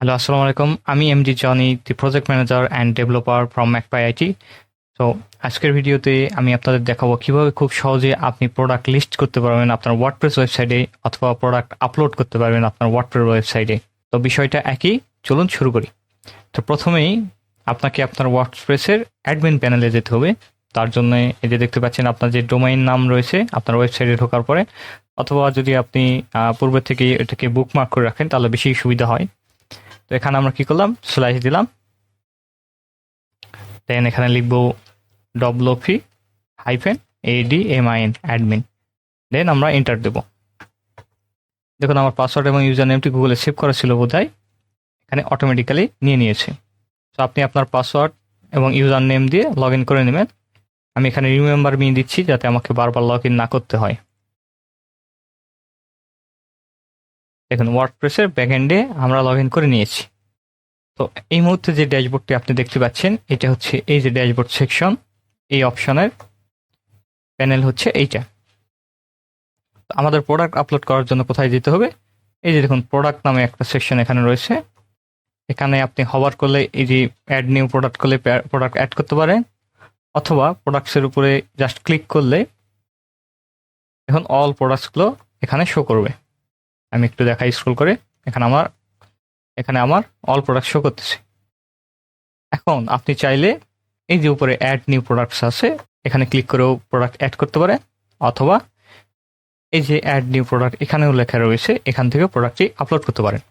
Hello আসসালামু আলাইকুম আমি MD Jony the project manager and developer from Macpie IT তো আজকের ভিডিওতে আমি আপনাদের দেখাবো কীভাবে খুব সহজে আপনি প্রোডাক্ট লিস্ট করতে পারবেন আপনার ওয়ার্ডপ্রেস ওয়েবসাইটে অথবা প্রোডাক্ট আপলোড করতে পারবেন আপনার ওয়ার্ডপ্রেস ওয়েবসাইটে তো বিষয়টা একই, চলুন শুরু করি। তো প্রথমেই আপনাকে আপনার ওয়ার্ডপ্রেসের অ্যাডমিন প্যানেলে যেতে হবে। তার জন্য এই যে দেখতে পাচ্ছেন আপনার যে ডোমাইন নাম রয়েছে, আপনার ওয়েবসাইটে ঢোকার পরে। অথবা যদি আপনি পূর্বে থেকে এটাকে বুকমার্ক করে রাখেন, তাহলে বেশি সুবিধা হয়। তো এখানে আমরা কি করলাম? স্লাইস দিলাম। দেন এখানে লিখব ডব্লপি হাইফেন এডি এন অ্যাডমিন দেন আমরা এন্টার দেব। দেখুন, আমার পাসওয়ার্ড এবং ইউজার নেমটি গুগলে সেভ করা ছিল বোধহয়। এখানে অটোমেটিক্যালি নিয়ে নিয়েছে। তো আপনি আপনার পাসওয়ার্ড এবং ইউজার নেম দিয়ে লগ করে নেবেন। আমি এখানে রিমেম্বার মি দিচ্ছি যাতে আমাকে বারবার লগ না করতে হয়। দেখুন ওয়ার্ডপ্রেসের ব্যাকএন্ডে আমরা লগ ইন করে নিয়েছি। তো এই মুহূর্তে যে ড্যাশবোর্ডটি আপনি দেখতে পাচ্ছেন, এটা হচ্ছে এই যে ড্যাশবোর্ড সেকশন এই অপশনের প্যানেল হচ্ছে এইটা। আমাদের প্রোডাক্ট আপলোড করার জন্য কোথায় যেতে হবে? এই যে দেখুন প্রোডাক্ট নামে একটা সেকশন এখানে রয়েছে। এখানে আপনি হবার করলে এই যে অ্যাড নিউ প্রোডাক্ট করলে প্রোডাক্ট অ্যাড করতে পারেন, অথবা প্রোডাক্টসের উপরে জাস্ট ক্লিক করলে এখন অল প্রোডাক্টসগুলো এখানে শো করবে। আমি একটু দেখাই স্ক্রল করে। এখানে আমার এখানে আমার অল প্রোডাক্ট শো করতেছে। এখন আপনি চাইলে এই যে উপরে অ্যাড নিউ প্রোডাক্টস আছে, এখানে ক্লিক করেও প্রোডাক্ট অ্যাড করতে পারে অথবা এই যে অ্যাড নিউ প্রোডাক্ট এখানেও লেখা রয়েছে, এখান থেকে প্রোডাক্টটি আপলোড করতে পারেন।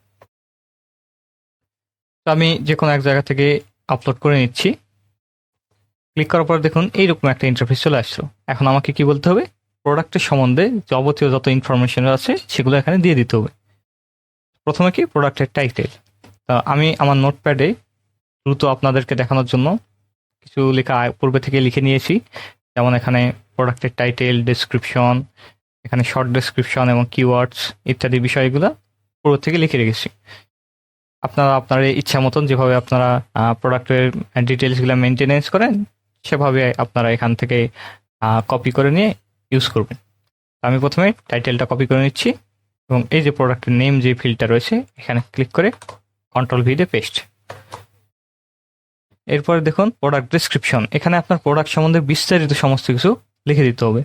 তো আমি যে কোনো এক জায়গা থেকে আপলোড করে নিচ্ছি। ক্লিক করার পর দেখুন, এইরকম একটা ইন্টারফেস চলে আসলো। এখন আমাকে কি বলতে হবে? প্রোডাক্টের সম্বন্ধে যাবতীয় যত ইনফরমেশন আছে, সেগুলো এখানে দিয়ে দিতে হবে। প্রথমে কি? প্রোডাক্টের টাইটেল তা আমি আমার নোটপ্যাডে দ্রুত আপনাদেরকে দেখানোর জন্য কিছু লেখা পূর্বে থেকে লিখে নিয়েছি। যেমন এখানে প্রোডাক্টের টাইটেল ডেসক্রিপশন এখানে শর্ট ডেসক্রিপশন এবং কিওয়ার্ডস ইত্যাদি বিষয়গুলো পূর্ব থেকে লিখে রেখেছি। আপনারা আপনার ইচ্ছা মতন যেভাবে আপনারা প্রোডাক্টের ডিটেলসগুলো মেনটেনেন্স করেন, সেভাবে আপনারা এখান থেকে কপি করে নিয়ে ইউজ করবেন। আমি প্রথমে টাইটেলটা কপি করে নিচ্ছি এবং এই যে প্রোডাক্টের নেম যে ফিল্ডটা রয়েছে, এখানে ক্লিক করে কন্ট্রোল ভি দিয়ে পেস্ট এরপরে দেখুন প্রোডাক্ট ডিসক্রিপশন এখানে আপনার প্রোডাক্ট সম্বন্ধে বিস্তারিত সমস্ত কিছু লিখে দিতে হবে।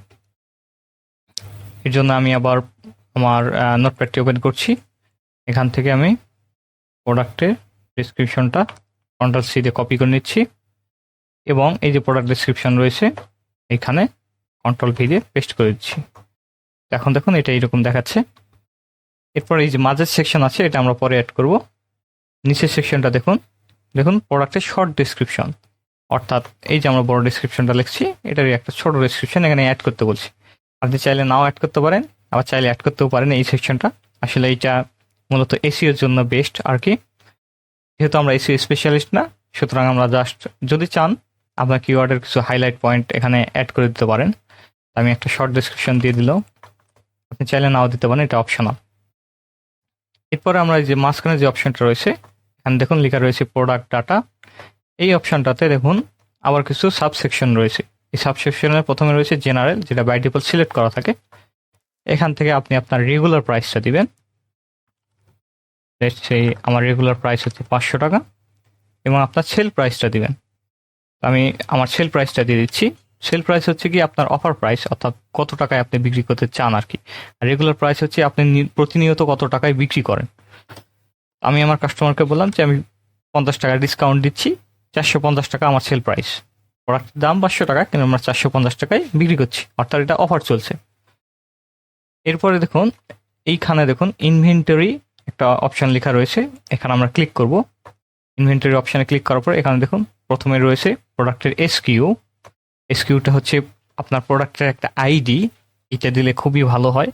এর জন্য আমি আবার আমার নোটপ্যাডটি ওপেন করছি। এখান থেকে আমি প্রোডাক্টের ডিসক্রিপশনটা কন্ট্রোল সি দিয়ে কপি করে নিচ্ছি। এবং এই যে প্রোডাক্ট ডিসক্রিপশন রয়েছে, এখানে কন্ট্রোল ভি দিয়ে পেস্ট করে দিচ্ছি। এখন দেখুন এটা এইরকম দেখাচ্ছে। এরপর এই যে মাঝের সেকশন আছে, এটা আমরা পরে অ্যাড করব। নিচের সেকশনটা দেখুন। দেখুন প্রোডাক্টের শর্ট ডিসক্রিপশন অর্থাৎ এই যে আমরা বড় ডিসক্রিপশনটা লিখছি, এটারই একটা ছোট ডিসক্রিপশন এখানে অ্যাড করতে বলছি। আপনি চাইলে নাও অ্যাড করতে পারেন, আবার চাইলে অ্যাড করতেও পারেন এই সেকশনটা আসলে এইটা মূলত এসিওর জন্য বেস্ট আর কি। যেহেতু আমরা এসিও স্পেশালিস্ট না, সুতরাং আমরা জাস্ট যদি চান, আপনার কিওয়ার্ডের কিছু হাইলাইট পয়েন্ট এখানে অ্যাড করে দিতে পারেন। আমি একটা শর্ট ডিসক্রিপশন দিয়ে দিলাম। আপনি চাইলে নাও দিতে পারেন, এটা অপশনাল এরপরে আমরা এই যে মাঝখানে যে অপশনটা রয়েছে, এখানে দেখুন লেখা রয়েছে প্রোডাক্ট ডাটা এই অপশনটাতে দেখুন আবার কিছু সাবসেকশন রয়েছে। এই সাবসেকশনের প্রথমে রয়েছে জেনারেল যেটা বাই ডিফল্ট সিলেক্ট করা থাকে। এখান থেকে আপনি আপনার রেগুলার প্রাইসটা দিবেন। সেই আমার রেগুলার প্রাইস হচ্ছে পাঁচশো টাকা, এবং আপনার সেল প্রাইসটা দিবেন। আমি আমার সেল প্রাইসটা দিয়ে দিচ্ছি। সেল প্রাইস হচ্ছে কি আপনার অফার প্রাইস অর্থাৎ কত টাকায় আপনি বিক্রি করতে চান আর কি। রেগুলার প্রাইস হচ্ছে আপনি প্রতিনিয়ত কত টাকায় বিক্রি করেন। আমি আমার কাস্টমারকে বললাম যে আমি পঞ্চাশ টাকা ডিসকাউন্ট দিচ্ছি, চারশো পঞ্চাশ টাকা আমার সেল প্রাইস প্রোডাক্টের দাম পাঁচশো টাকা, কিন্তু আমরা চারশো পঞ্চাশ টাকায় বিক্রি করছি, অর্থাৎ এটা অফার চলছে। এরপরে দেখুন, এইখানে দেখুন ইনভেন্টরি একটা অপশান লেখা রয়েছে, এখানে আমরা ক্লিক করব। ইনভেন্টরি অপশানে ক্লিক করার পর এখানে দেখুন, প্রথমে রয়েছে প্রোডাক্টের এসকিউ এসকিউটা হচ্ছে আপনার প্রোডাক্টের একটা আইডি এটা দিলে খুবই ভালো হয়।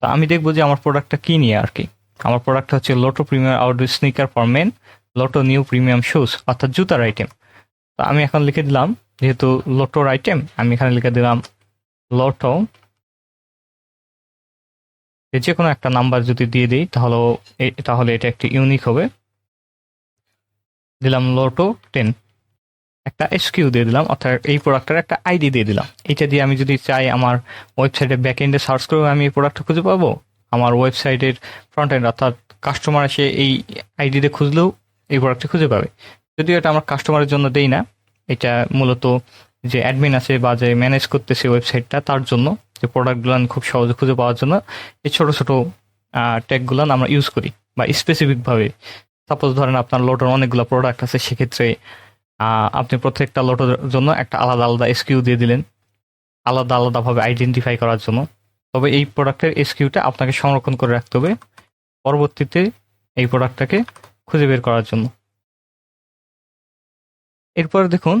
তা আমি দেখব যে আমার প্রোডাক্টটা কী নিয়ে আর কি। আমার প্রোডাক্টটা হচ্ছে Lotto premium outdoor sneaker for men Lotto new premium shoes অর্থাৎ জুতার আইটেম তো আমি এখন লিখে দিলাম, যেহেতু লোটোর আইটেম আমি এখানে লিখে দিলাম লোটো যে কোনো একটা নাম্বার যদি দিয়ে দিই, তাহলে তাহলে এটা একটি ইউনিক হবে। দিলাম লোটো টেন একটা এসকিউ দিয়ে দিলাম, অর্থাৎ এই প্রোডাক্টের একটা আইডি দিয়ে দিলাম। এটা দিয়ে আমি যদি চাই আমার ওয়েবসাইটে ব্যাক এন্ডে সার্চ করেও আমি এই প্রোডাক্টটা খুঁজে পাবো, আমার ওয়েবসাইটের ফ্রন্ট এন্ড অর্থাৎ কাস্টমার এসে এই আইডিতে খুঁজলেও এই প্রোডাক্টটি খুঁজে পাবে। যদিও এটা আমরা কাস্টমারের জন্য দেই না, এটা মূলত যে অ্যাডমিন আছে বা যে ম্যানেজ করতেছে ওয়েবসাইটটা তার জন্য যে প্রোডাক্টগুলো খুব সহজে খুঁজে পাওয়ার জন্য এই ছোট, ছোটো ট্যাগগুলো আমরা ইউজ করি। বা স্পেসিফিকভাবে সাপোজ ধরেন আপনার লোটোর অনেকগুলো প্রোডাক্ট আছে, সেক্ষেত্রে আপনি প্রত্যেকটা লোটোর জন্য একটা আলাদা আলাদা এসকিউ দিয়ে দিলেন। আলাদা আলাদাভাবে আইডেন্টিফাই করার জন্য। তবে এই প্রোডাক্টের এসকিউটা আপনাকে সংরক্ষণ করে রাখতে হবে পরবর্তীতে এই প্রোডাক্টটাকে খুঁজে বের করার জন্য। এরপর দেখুন,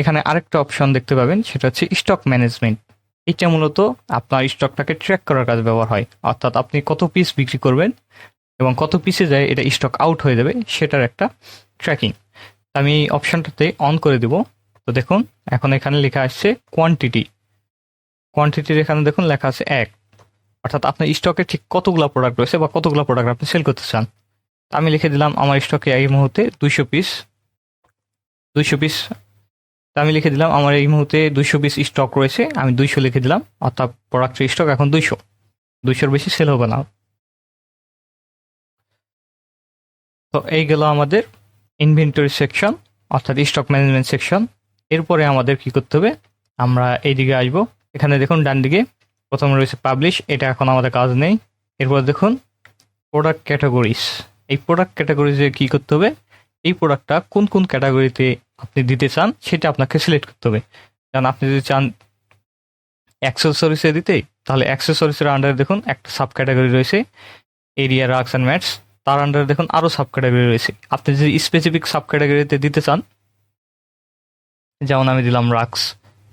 এখানে আরেকটা অপশন দেখতে পাবেন, সেটা হচ্ছে স্টক ম্যানেজমেন্ট এটা মূলত আপনার স্টকটাকে ট্র্যাক করার কাজে ব্যবহার হয়। অর্থাৎ আপনি কত পিস বিক্রি করবেন এবং কত পিসে যায়, এটা স্টক আউট হয়ে যাবে, সেটার একটা ট্র্যাকিং আমি এই অপশনটাতে অন করে দেব। তো দেখুন, এখন এখানে লেখা আসছে কোয়ান্টিটি কোয়ান্টিটির এখানে দেখুন লেখা আছে এক। অর্থাৎ আপনার স্টকে ঠিক কতগুলো প্রোডাক্ট রয়েছে বা কতগুলো প্রোডাক্ট আপনি সেল করতে চান। আমি লিখে দিলাম, আমার স্টকে এই মুহূর্তে দুইশো পিস দুইশো পিস আমি লিখে দিলাম, আমার এই মুহূর্তে দুইশো পিস স্টক রয়েছে, আমি দুইশো লিখে দিলাম, অর্থাৎ প্রোডাক্টের স্টক এখন দুইশো। দুইশোর বেশি সেল হবে না। তো এই গেল আমাদের ইনভেন্টরি সেকশন অর্থাৎ স্টক ম্যানেজমেন্ট সেকশন এরপরে আমাদের কি করতে হবে? আমরা এইদিকে আসব। এখানে দেখুন, ডান দিকে প্রথমে রয়েছে পাবলিশ এটা এখন আমাদের কাজ নেই। এরপর দেখুন প্রোডাক্ট ক্যাটাগরিজ এই প্রোডাক্ট ক্যাটাগরিজে কি করতে হবে? এই প্রোডাক্টটা কোন কোন ক্যাটাগরিতে আপনি দিতে চান, সেটা আপনাকে সিলেক্ট করতে হবে। কারণ আপনি যদি চান অ্যাক্সেসরিসে দিতে, তাহলে অ্যাক্সেসরিসের আন্ডারে দেখুন, একটা সাব ক্যাটাগরি রয়েছে এরিয়া রাক্স অ্যান্ড ম্যাটস তার আন্ডারে দেখুন আরও সাব ক্যাটাগরি রয়েছে। আপনি যদি স্পেসিফিক সাব ক্যাটাগরিতে দিতে চান, যেমন আমি দিলাম রাক্স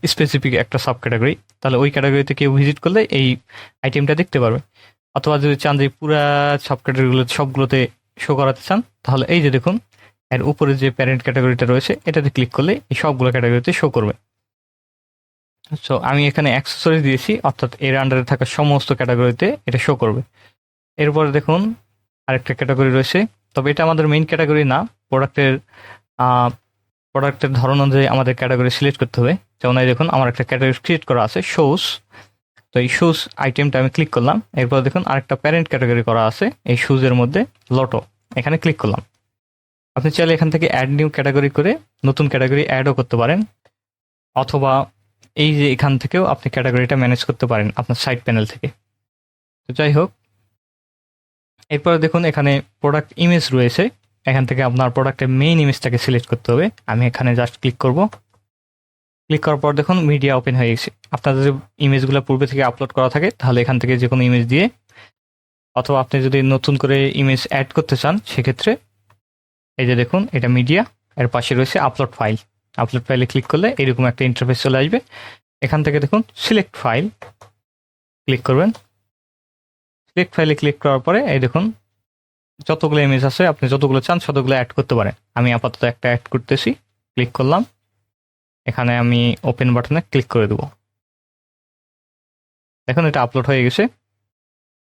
স্পেসিফিক একটা সাব ক্যাটাগরি তাহলে ওই ক্যাটাগরিতে কেউ ভিজিট করলে এই আইটেমটা দেখতে পারবে। অথবা যদি চান যে পুরা সাব ক্যাটাগরিগুলো সবগুলোতে শো করাতে চান, তাহলে এই যে দেখুন, এর উপরে যে প্যারেন্ট ক্যাটাগরিটা রয়েছে, এটাতে ক্লিক করলে এই সবগুলো ক্যাটাগরিতে শো করবে। সো আমি এখানে অ্যাক্সেসরিজ দিয়েছি, অর্থাৎ এর আন্ডারে থাকা সমস্ত ক্যাটাগরিতে এটা শো করবে। এরপরে দেখুন আরেকটা ক্যাটাগরি রয়েছে। তবে এটা আমাদের মেইন ক্যাটাগরি না। প্রোডাক্টের প্রোডাক্টের ধরন অনুযায়ী আমাদের ক্যাটাগরি সিলেক্ট করতে হবে। যেমন এই দেখুন, আমার একটা ক্যাটাগরি ক্রিয়েট করা আছে শোস তো এই শুজ আইটেমটা আমি ক্লিক করলাম। এরপর দেখুন, আরেকটা প্যারেন্ট ক্যাটাগরি করা আছে, এই শুজের মধ্যে লটো এখানে ক্লিক করলাম। আপনি চাইলে এখান থেকে অ্যাড নিউ ক্যাটাগরি করে নতুন ক্যাটাগরি অ্যাডও করতে পারেন। অথবা এই যে এখান থেকেও আপনি ক্যাটাগরিটা ম্যানেজ করতে পারেন আপনার সাইড প্যানেল থেকে। তো যাই হোক এরপরে দেখুন, এখানে প্রোডাক্ট ইমেজ রয়েছে। এখান থেকে আপনার প্রোডাক্টের মেইন ইমেজটাকে সিলেক্ট করতে হবে। আমি এখানে জাস্ট ক্লিক করব। ক্লিক করার পর দেখুন মিডিয়া ওপেন হয়ে গেছে। আপনাদের যদি ইমেজগুলো পূর্বে থেকে আপলোড করা থাকে, তাহলে এখান থেকে যে কোনো ইমেজ দিয়ে। অথবা আপনি যদি নতুন করে ইমেজ অ্যাড করতে চান, সেক্ষেত্রে এই যে দেখুন, এটা মিডিয়া এর পাশে রয়েছে আপলোড ফাইল আপলোড ফাইলে ক্লিক করলে এরকম একটা ইন্টারফেস চলে আসবে। এখান থেকে দেখুন সিলেক্ট ফাইল ক্লিক করবেন। সিলেক্ট ফাইলে ক্লিক করার পরে, এই দেখুন, যতগুলো ইমেজ আছে, আপনি যতগুলো চান ততগুলো অ্যাড করতে পারেন। আমি আপাতত একটা অ্যাড করতেছি ক্লিক করলাম। এখানে আমি ওপেন বাটনে ক্লিক করে দেবো। দেখুন, এটা আপলোড হয়ে গেছে।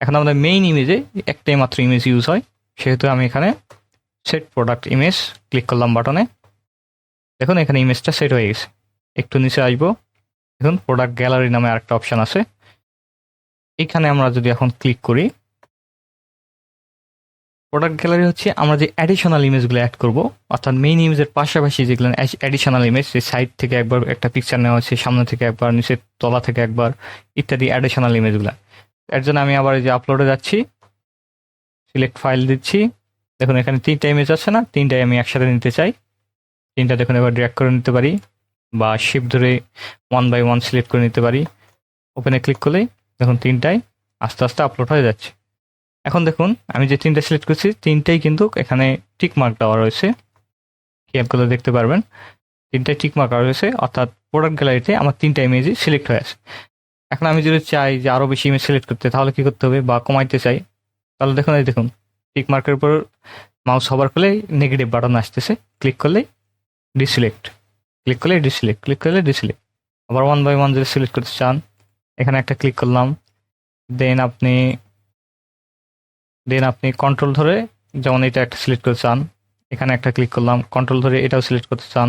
এখন আমাদের মেইন ইমেজে একটাই মাত্র ইমেজ ইউজ হয়, সেহেতু আমি এখানে সেট প্রোডাক্ট ইমেজ ক্লিক করলাম বাটনে দেখুন, এখানে ইমেজটা সেট হয়ে গেছে। একটু নিচে আসব। দেখুন প্রোডাক্ট গ্যালারি নামে আরেকটা অপশান আছে। এখানে আমরা যদি এখন ক্লিক করি প্রোডাক্ট গ্যালারি হচ্ছে আমরা যে অ্যাডিশনাল ইমেজগুলো অ্যাড করব, অর্থাৎ মেইন ইমেজের পাশাপাশি যেগুলো অ্যাডিশনাল ইমেজ যে সাইড থেকে একবার একটা পিকচার নেওয়া হচ্ছে, সামনে থেকে একবার, নিচের তলা থেকে একবার, ইত্যাদি অ্যাডিশনাল ইমেজগুলো এর জন্য আমি আবার এই যে আপলোডে যাচ্ছি সিলেক্ট ফাইল দিচ্ছি। দেখুন, এখানে তিনটা ইমেজ আছে না? তিনটাই আমি একসাথে নিতে চাই। তিনটা দেখুন, এবার ড্র্যাক করে নিতে পারি, বা শিপ ধরে ওয়ান বাই ওয়ান সিলেক্ট করে নিতে পারি। ওপেনে ক্লিক করলেই দেখুন, তিনটাই আস্তে আস্তে আপলোড হয়ে যাচ্ছে। এখন দেখুন, আমি যে তিনটা সিলেক্ট করছি, তিনটাই কিন্তু এখানে টিক মার্ক দেওয়া রয়েছে। খেয়াল দেখতে পারবেন। তিনটাই টিক মার্ক রয়েছে, অর্থাৎ প্রোডাক্ট গ্যালারিতে আমার তিনটা ইমেজই সিলেক্ট হয়ে আছে। এখন আমি যদি চাই যে আরও বেশি ইমেজ সিলেক্ট করতে, তাহলে কী করতে হবে? বা কমাইতে চাই, তাহলে দেখুন, এই দেখুন টিক মার্কের উপর মাউস হবার করলে নেগেটিভ বাটন আসতেছে। ক্লিক করলেই ডিসিলেক্ট ক্লিক করলে ডিসিলেক্ট ক্লিক করলে ডিসিলেক্ট আবার ওয়ান বাই ওয়ান যদি সিলেক্ট করতে চান এখানে একটা ক্লিক করলাম। দেন আপনি দেন আপনি কন্ট্রোল ধরে যেমন এটা একটা সিলেক্ট করতে চান, এখানে একটা ক্লিক করলাম কন্ট্রোল ধরে এটাও সিলেক্ট করতে চান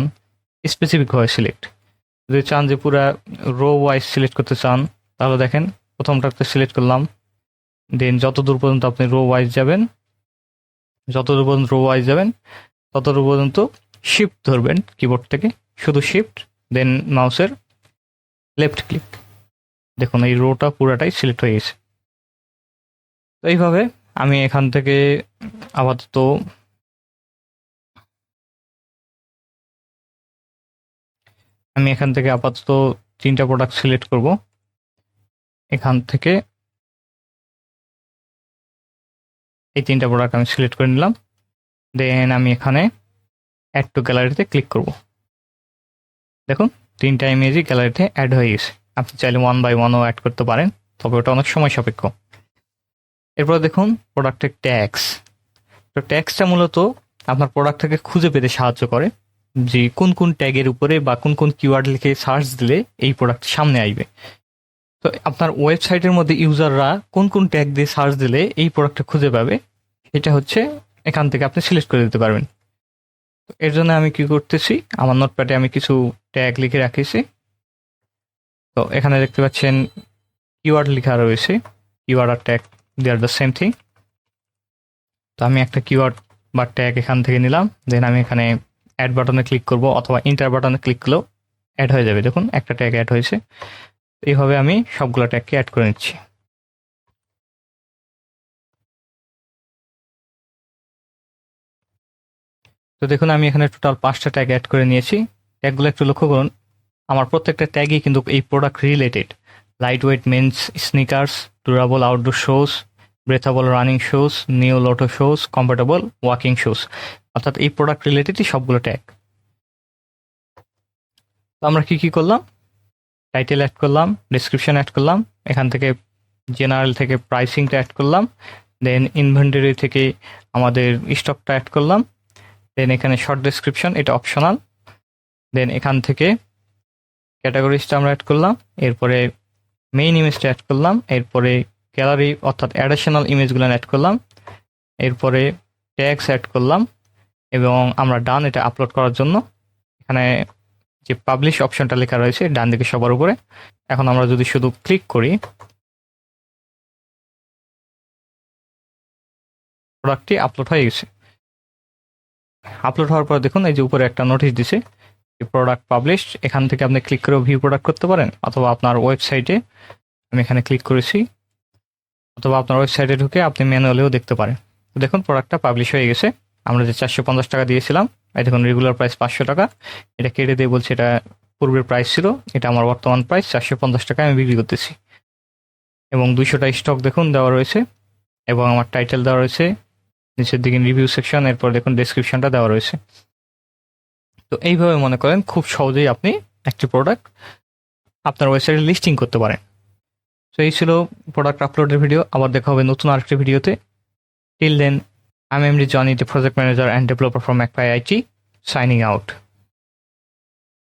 স্পেসিফিকভাবে সিলেক্ট যদি চান যে পুরা রো ওয়াইজ সিলেক্ট করতে চান, তাহলে দেখেন প্রথমটাতে সিলেক্ট করলাম। দেন যত দূর পর্যন্ত আপনি রো ওয়াইজ যাবেন যতদূর পর্যন্ত রো ওয়াইজ যাবেন ততদূর পর্যন্ত শিফট ধরবেন কিবোর্ড থেকে। শুধু শিফট দেন মাউসের লেফট ক্লিক দেখুন, এই রোটা পুরাটাই সিলেক্ট হয়ে গেছে। তো এইভাবে আমি এখান থেকে আপাতত আমি এখান থেকে আপাতত তিনটা প্রোডাক্ট সিলেক্ট করব। এখান থেকে এই তিনটা প্রোডাক্ট আমি সিলেক্ট করে নিলাম। দেন আমি এখানে অ্যাড টু গ্যালারিতে ক্লিক করব। দেখুন, তিনটা ইমেজই গ্যালারিতে অ্যাড হয়ে গেছে। আপনি চাইলে ওয়ান বাই ওয়ানও অ্যাড করতে পারেন, তবে ওটা অনেক সময় সাপেক্ষ। এরপর দেখুন প্রোডাক্টের ট্যাক্স তো ট্যাক্সটা মূলত আপনার প্রোডাক্টটাকে খুঁজে পেতে সাহায্য করে, যে কোন কোন ট্যাগের উপরে বা কোন কোন কিওয়ার্ড লিখে সার্চ দিলে এই প্রোডাক্ট সামনে আসবে। তো আপনার ওয়েবসাইটের মধ্যে ইউজাররা কোন কোন ট্যাগ দিয়ে সার্চ দিলে এই প্রোডাক্টটা খুঁজে পাবে, এটা হচ্ছে এখান থেকে আপনি সিলেক্ট করে দিতে পারবেন। এর জন্য আমি কি করতেছি, আমার নোটপ্যাডে আমি কিছু ট্যাগ লিখে রাখিছি তো এখানে দেখতে পাচ্ছেন কিওয়ার্ড লেখা রয়েছে। Keyword R tag they are the same thing তো আমি একটা কিওয়ার্ড বা ট্যাগ এখান থেকে নিলাম দেন আমি এখানে অ্যাড বাটনে ক্লিক করব অথবা ইন্টার বাটনে ক্লিক করলেও অ্যাড হয়ে যাবে। দেখুন, একটা ট্যাগ অ্যাড হয়েছে। এইভাবে আমি সবগুলো ট্যাগকে অ্যাড করে নিচ্ছি। তো দেখুন, আমি এখানে টোটাল পাঁচটা ট্যাগ অ্যাড করে নিয়েছি। ট্যাগগুলো একটু লক্ষ্য করুন। আমার প্রত্যেকটা ট্যাগই কিন্তু এই product related lightweight men's sneakers durable outdoor shoes breathable running shoes new Lotto shoes comfortable walking shoes অর্থাৎ এই প্রোডাক্ট রিলেটেডই সবগুলো ট্যাগ তো আমরা কি কি করলাম? টাইটেল অ্যাড করলাম ডিসক্রিপশন অ্যাড করলাম, এখান থেকে জেনারেল থেকে প্রাইসিংটা অ্যাড করলাম দেন ইনভেন্টারি থেকে আমাদের স্টকটা অ্যাড করলাম দেন এখানে শর্ট ডেসক্রিপশন এটা অপশনাল দেন এখান থেকে ক্যাটাগরিজটা আমরা অ্যাড করলাম, এরপরে মেইন ইমেজটা অ্যাড করলাম, এরপরে গ্যালারি অর্থাৎ অ্যাডিশনাল ইমেজগুলো অ্যাড করলাম, এরপরে ট্যাগস অ্যাড করলাম, এবং আমরা ডান এটা আপলোড করার জন্য এখানে যে পাবলিশ অপশনটা লেখা রয়েছে, ডান দিকে সবার উপরে, এখন আমরা যদি শুধু ক্লিক করি প্রোডাক্টটি আপলোড হয়ে গেছে। আপলোড হওয়ার পর দেখুন, এই যে উপরে একটা নোটিশ দিছে প্রোডাক্ট পাবলিশ এখান থেকে আপনি ক্লিক করে ভিউ প্রোডাক্ট করতে পারেন, অথবা আপনার ওয়েবসাইটে আমি এখানে ক্লিক করেছি, অথবা আপনার ওয়েবসাইটে ঢুকে আপনি ম্যানুয়ালিও দেখতে পারেন। তো দেখুন প্রোডাক্টটা পাবলিশ হয়ে গেছে। আমরা যে চারশো পঞ্চাশ টাকা দিয়েছিলাম এই দেখুন রেগুলার প্রাইস পাঁচশো টাকা। এটা কেটে দিয়ে বলছে এটা পূর্বের প্রাইস ছিল, এটা আমার বর্তমান প্রাইস চারশো পঞ্চাশ টাকায় আমি বিক্রি করতেছি। এবং দুইশোটা স্টক দেখুন দেওয়া রয়েছে, এবং আমার টাইটেল দেওয়া রয়েছে, নিচের দিকে রিভিউ সেকশন এরপর দেখুন ডেসক্রিপশনটা দেওয়া রয়েছে। তো এইভাবে মনে করেন খুব সহজেই আপনি একটি প্রোডাক্ট আপনার ওয়েবসাইটে লিস্টিং করতে পারেন। তো এই ছিল প্রোডাক্ট আপলোডের ভিডিও আবার দেখা হবে নতুন আরেকটি ভিডিওতে টিল দেন আমি MD Jony the project manager and developer from Macpie IT signing out